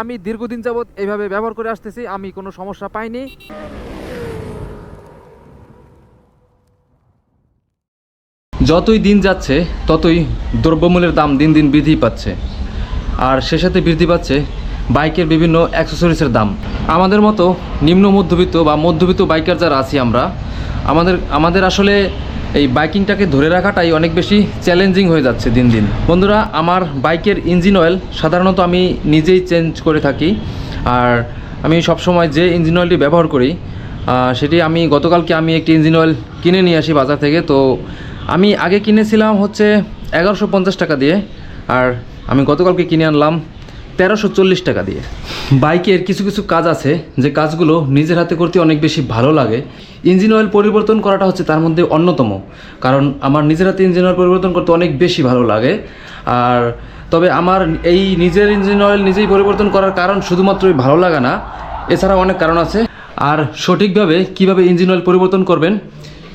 আমি দীর্ঘদিন যাবৎ এইভাবে ব্যবহার করে আসতেছি, আমি কোনো সমস্যা পাইনি। যতই দিন যাচ্ছে, ততই দ্রব্যমূল্যের দাম দিন দিন বৃদ্ধি পাচ্ছে। আর সে সাথে বৃদ্ধি পাচ্ছে বাইকের বিভিন্ন অ্যাক্সেসরিজের দাম। আমাদের মতো নিম্ন মধ্যবিত্ত বা মধ্যবিত্ত বাইকার যারা আছি আমরা, আমাদের আমাদের আসলে এই বাইকিংটাকে ধরে রাখাটাই অনেক বেশি চ্যালেঞ্জিং হয়ে যাচ্ছে দিন দিন। বন্ধুরা, আমার বাইকের ইঞ্জিন অয়েল সাধারণত আমি নিজেই চেঞ্জ করে থাকি। আর আমি সবসময় যে ইঞ্জিন অয়েলটি ব্যবহার করি সেটি আমি গতকালকে আমি একটি ইঞ্জিন অয়েল কিনে নিয়ে আসি বাজার থেকে। তো আমি আগে কিনেছিলাম হচ্ছে এগারোশো পঞ্চাশ টাকা দিয়ে, আর আমি গতকালকে কিনে আনলাম তেরোশো চল্লিশ টাকা দিয়ে। বাইকের কিছু কিছু কাজ আছে, যে কাজগুলো নিজের হাতে করতে অনেক বেশি ভালো লাগে। ইঞ্জিন অয়েল পরিবর্তন করাটা হচ্ছে তার মধ্যে অন্যতম, কারণ আমার নিজের হাতে ইঞ্জিন অয়েল পরিবর্তন করতে অনেক বেশি ভালো লাগে। আর তবে আমার এই নিজের ইঞ্জিন অয়েল নিজেই পরিবর্তন করার কারণ শুধুমাত্রই ভালো লাগা না এছাড়া অনেক কারণ আছে। আর সঠিকভাবে কীভাবে ইঞ্জিন অয়েল পরিবর্তন করবেন,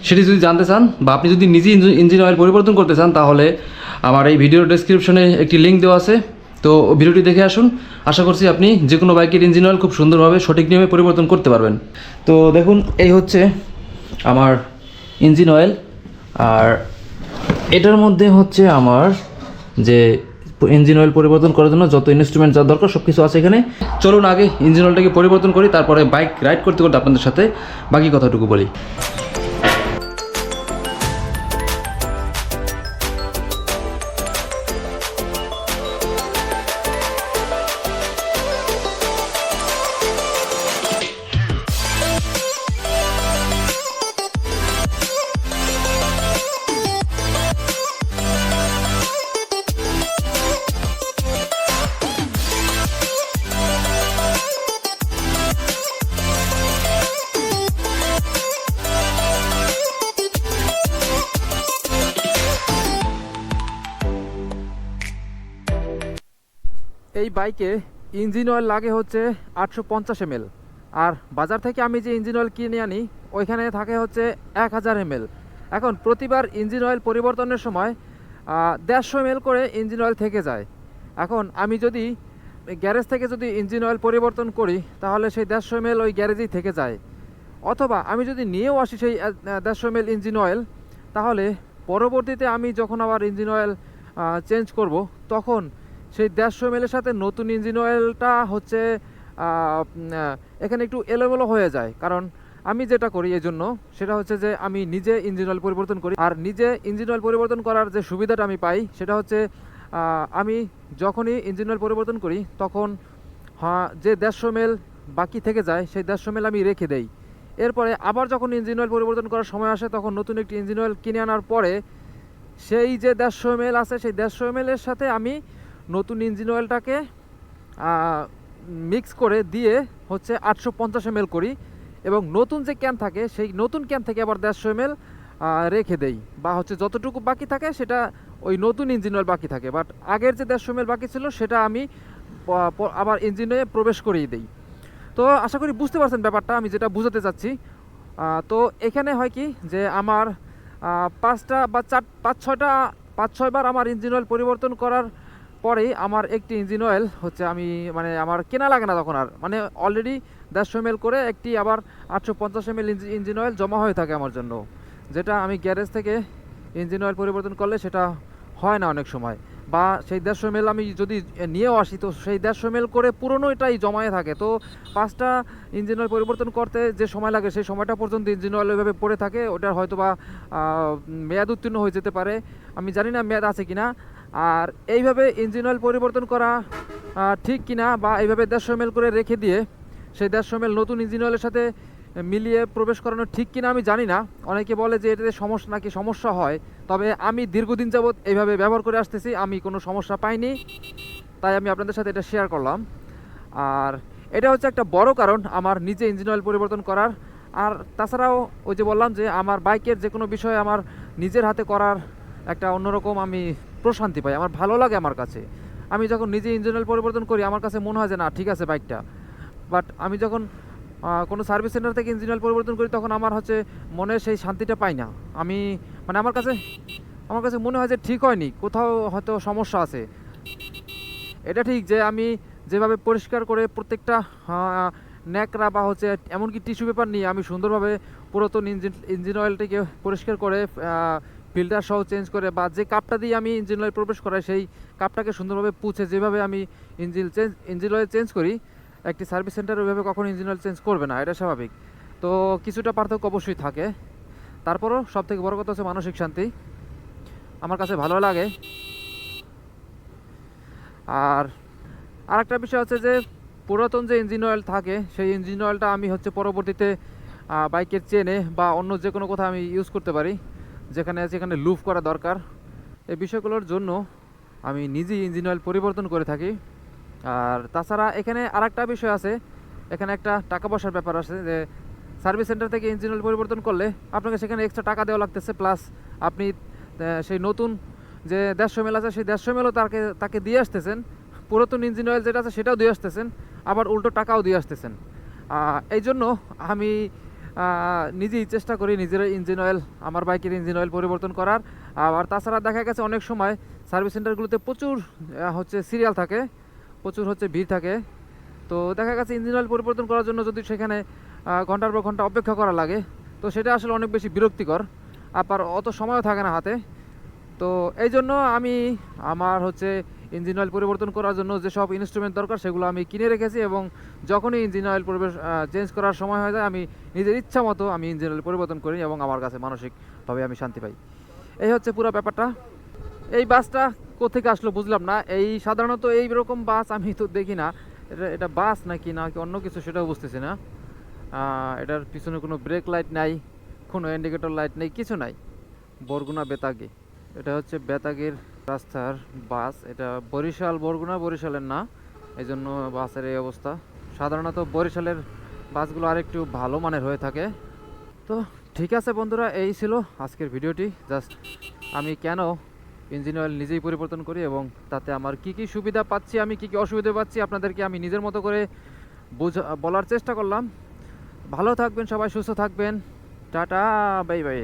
সেটি যদি জানতে চান বা আপনি যদি নিজে ইঞ্জিন অয়েল পরিবর্তন করতে চান, তাহলে আমার এই ভিডিওর ডেসক্রিপশনে একটি লিঙ্ক দেওয়া আছে। তো ভিডিওটি দেখে আসুন। আশা করছি আপনি যে কোনো বাইকের ইঞ্জিন অয়েল খুব সুন্দরভাবে সঠিক নিয়মে পরিবর্তন করতে পারবেন। তো দেখুন, এই হচ্ছে আমার ইঞ্জিন অয়েল আর এটার মধ্যে হচ্ছে আমার যে ইঞ্জিন অয়েল পরিবর্তন করার জন্য যত ইনস্ট্রুমেন্ট যা দরকার সব কিছু আছে এখানে। চলুন আগে ইঞ্জিন অয়েলটাকে পরিবর্তন করি, তারপরে বাইক রাইড করতে করতে আপনাদের সাথে বাকি কথাটুকু বলি। এই বাইকে ইঞ্জিন অয়েল লাগে হচ্ছে আটশো পঞ্চাশ এমএল। আর বাজার থেকে আমি যে ইঞ্জিন অয়েল কিনে আনি, ওইখানে থাকে হচ্ছে এক হাজার এমএল। এখন প্রতিবার ইঞ্জিন অয়েল পরিবর্তনের সময় দেড়শো এমএল করে ইঞ্জিন অয়েল থেকে যায়। এখন আমি যদি গ্যারেজ থেকে যদি ইঞ্জিন অয়েল পরিবর্তন করি, তাহলে সেই দেড়শো এমএল ওই গ্যারেজেই থেকে যায়। অথবা আমি যদি নিয়েও আসি সেই দেড়শো এমএল ইঞ্জিন অয়েল, তাহলে পরবর্তীতে আমি যখন আবার ইঞ্জিন অয়েল চেঞ্জ করব, তখন সেই দেড়শো এমএলের সাথে নতুন ইঞ্জিন অয়েলটা হচ্ছে এখানে একটু এলোমেলো হয়ে যায়। কারণ আমি যেটা করি এই জন্য, সেটা হচ্ছে যে আমি নিজে ইঞ্জিন অয়েল পরিবর্তন করি। আর নিজে ইঞ্জিন অয়েল পরিবর্তন করার যে সুবিধাটা আমি পাই, সেটা হচ্ছে আমি যখনই ইঞ্জিন অয়েল পরিবর্তন করি, তখন হ্যাঁ যে দেড়শো মেল বাকি থেকে যায়, সেই দেড়শো মেল আমি রেখে দেই। এরপরে আবার যখন ইঞ্জিন অয়েল পরিবর্তন করার সময় আসে, তখন নতুন একটি ইঞ্জিন অয়েল কিনে আনার পরে, সেই যে দেড়শো এম আছে, সেই দেড়শো এম সাথে আমি নতুন ইঞ্জিন অয়েলটাকে মিক্স করে দিয়ে হচ্ছে আটশো পঞ্চাশ এম করি এবং নতুন যে ক্যান থাকে, সেই নতুন ক্যান থেকে আবার দেড়শো এম রেখে দেই। বা হচ্ছে যতটুকু বাকি থাকে সেটা ওই নতুন ইঞ্জিন অয়েল বাকি থাকে। বাট আগের যে দেড়শো এম বাকি ছিল সেটা আমি আবার ইঞ্জিনে প্রবেশ করিয়ে দিই। তো আশা করি বুঝতে পারছেন ব্যাপারটা, আমি যেটা বুঝাতে চাচ্ছি। তো এখানে হয় কি যে আমার পাঁচটা বা চার, পাঁচ ছয়টা, পাঁচ ছয়বার আমার ইঞ্জিন অয়েল পরিবর্তন করার পরেই আমার একটি ইঞ্জিন অয়েল হচ্ছে আমি মানে আমার কেনা লাগে না তখন আর। মানে অলরেডি দেড়শো এম করে একটি আবার আটশো পঞ্চাশ এম ইঞ্জিন অয়েল জমা হয়ে থাকে আমার জন্য। যেটা আমি গ্যারেজ থেকে ইঞ্জিন অয়েল পরিবর্তন করলে সেটা হয় না অনেক সময়। বা সেই দেড়শো এম আমি যদি নিয়েও আসি, তো সেই দেড়শো এম করে পুরনো এটাই জমায়ে থাকে। তো পাঁচটা ইঞ্জিন অয়েল পরিবর্তন করতে যে সময় লাগে, সেই সময়টা পর্যন্ত ইঞ্জিন অয়েল ওইভাবে পড়ে থাকে। ওটার হয়তো বা মেয়াদ উত্তীর্ণ হয়ে যেতে পারে। আমি জানি না মেয়াদ আছে কিনা। আর এইভাবে ইঞ্জিন অয়েল পরিবর্তন করা ঠিক কিনা বা এইভাবে দেড়শো এম করে রেখে দিয়ে সেই দেড়শো এম নতুন ইঞ্জিন অয়েলের সাথে মিলিয়ে প্রবেশ করানো ঠিক কিনা আমি জানি না। অনেকে বলে যে এটাতে সমস্যা নাকি সমস্যা হয়। তবে আমি দীর্ঘদিন যাবৎ এইভাবে ব্যবহার করে আসতেছি, আমি কোনো সমস্যা পাইনি। তাই আমি আপনাদের সাথে এটা শেয়ার করলাম। আর এটা হচ্ছে একটা বড় কারণ আমার নিজে ইঞ্জিন অয়েল পরিবর্তন করার। আর তাছাড়াও ওই যে বললাম যে আমার বাইকের যে কোনো বিষয়ে আমার নিজের হাতে করার একটা অন্যরকম আমি প্রশান্তি পাই, আমার ভালো লাগে আমার কাছে। আমি যখন নিজে ইঞ্জিন পরিবর্তন করি, আমার কাছে মনে হয় যে, না, ঠিক আছে বাইকটা বাট আমি যখন কোনো সার্ভিস সেন্টার থেকে ইঞ্জিন অয়েল পরিবর্তন করি, তখন আমার হচ্ছে মনে সেই শান্তিটা পাই না। আমি মানে আমার কাছে আমার কাছে মনে হয় যে, ঠিক হয়নি, কোথাও হয়তো সমস্যা আছে। এটা ঠিক যে, আমি যেভাবে পরিষ্কার করে প্রত্যেকটা ন্যাকড়া বা হচ্ছে এমনকি টিস্যু পেপার নিয়ে আমি সুন্দরভাবে পুরাতন ইঞ্জিন ইঞ্জিন অয়েলটিকে পরিষ্কার করে ফিল্টার সহ চেঞ্জ করে বা যে কাপটা দিয়ে আমি ইঞ্জিন অয়েল প্রবেশ করাই, সেই কাপটাকে সুন্দরভাবে পুছে যেভাবে আমি engine change engine oil change করি, একটি সার্ভিস সেন্টার ওইভাবে কখনো ইঞ্জিন অয়েল চেঞ্জ করবে না, এটা স্বাভাবিক। তো কিছুটা পার্থক্য অবশ্যই থাকে। তারপরও সব থেকে বড় কথা হচ্ছে মানসিক শান্তি। আমার কাছে ভালো লাগে। আর আরেকটা বিষয় হচ্ছে যে, পুরাতন যে ইঞ্জিন অয়েল থাকে, সেই ইঞ্জিন অয়েলটা আমি হচ্ছে পরবর্তীতে বাইকের চেনে বা অন্য যে কোনো কোথাও আমি ইউজ করতে পারি। যেখানে আছে, এখানে লুফ করা দরকার। এই বিষয়গুলোর জন্য আমি নিজেই ইঞ্জিন অয়েল পরিবর্তন করে থাকি। আর তাছাড়া এখানে আরেকটা বিষয় আছে, এখানে একটা টাকা পয়সার ব্যাপার আছে যে সার্ভিস সেন্টার থেকে ইঞ্জিন অয়েল পরিবর্তন করলে আপনাকে সেখানে এক্সট্রা টাকা দেওয়া লাগতেছে প্লাস আপনি সেই নতুন যে দেড়শো মেল আছে, সেই দেড়শো মেলও তাকে তাকে দিয়ে আসতেছেন। পুরাতন ইঞ্জিন অয়েল যেটা আছে, সেটাও দিয়ে আসতেছেন। আবার উল্টো টাকাও দিয়ে আসতেছেন। এই জন্য আমি নিজেই চেষ্টা করি নিজের ইঞ্জিন অয়েল, আমার বাইকের ইঞ্জিন অয়েল পরিবর্তন করার। আর তাছাড়া দেখা গেছে অনেক সময় সার্ভিস সেন্টারগুলোতে প্রচুর হচ্ছে সিরিয়াল থাকে, প্রচুর হচ্ছে ভিড় থাকে। তো দেখা গেছে ইঞ্জিন অয়েল পরিবর্তন করার জন্য যদি সেখানে ঘণ্টার পর ঘণ্টা অপেক্ষা করা লাগে, তো সেটা আসলে অনেক বেশি বিরক্তিকর। আবার অত সময়ও থাকে না হাতে। তো এই জন্য আমি আমার হচ্ছে ইঞ্জিন অয়েল পরিবর্তন করার জন্য যেসব ইনস্ট্রুমেন্ট দরকার, সেগুলো আমি কিনে রেখেছি এবং যখনই ইঞ্জিন অয়েল পরিবেশ চেঞ্জ করার সময় হয়ে যায়, আমি নিজের ইচ্ছা মতো আমি ইঞ্জিন অয়েল পরিবর্তন করি এবং আমার কাছে মানসিকভাবে আমি শান্তি পাই। এই হচ্ছে পুরো ব্যাপারটা। এই বাসটা কোথেকে আসলো বুঝলাম না। এই সাধারণত এই রকম বাস আমি তো দেখি না। এটা এটা বাস নাকি না অন্য কিছু সেটাও বুঝতেছি না। এটার পিছনে কোনো ব্রেক লাইট নাই, কোনো ইন্ডিকেটর লাইট নেই, কিছু নাই। বরগুনা বেতাগে। এটা হচ্ছে বেতাগির রাস্তার বাস, এটা বরিশাল, বরগুনা, বরিশালের না এই জন্য বাসের এই অবস্থা। সাধারণত বরিশালের বাসগুলো আরেকটু ভালো মানের হয়ে থাকে। তো ঠিক আছে বন্ধুরা, এই ছিল আজকের ভিডিওটি। জাস্ট আমি কেন ইঞ্জিন অয়েল নিজেই পরিবর্তন করি এবং তাতে আমার কি কি সুবিধা পাচ্ছি, আমি কি কি অসুবিধা পাচ্ছি, আপনাদেরকে আমি নিজের মতো করে বোঝা, বলার চেষ্টা করলাম। ভালো থাকবেন সবাই, সুস্থ থাকবেন। Ta-ta, bye bye.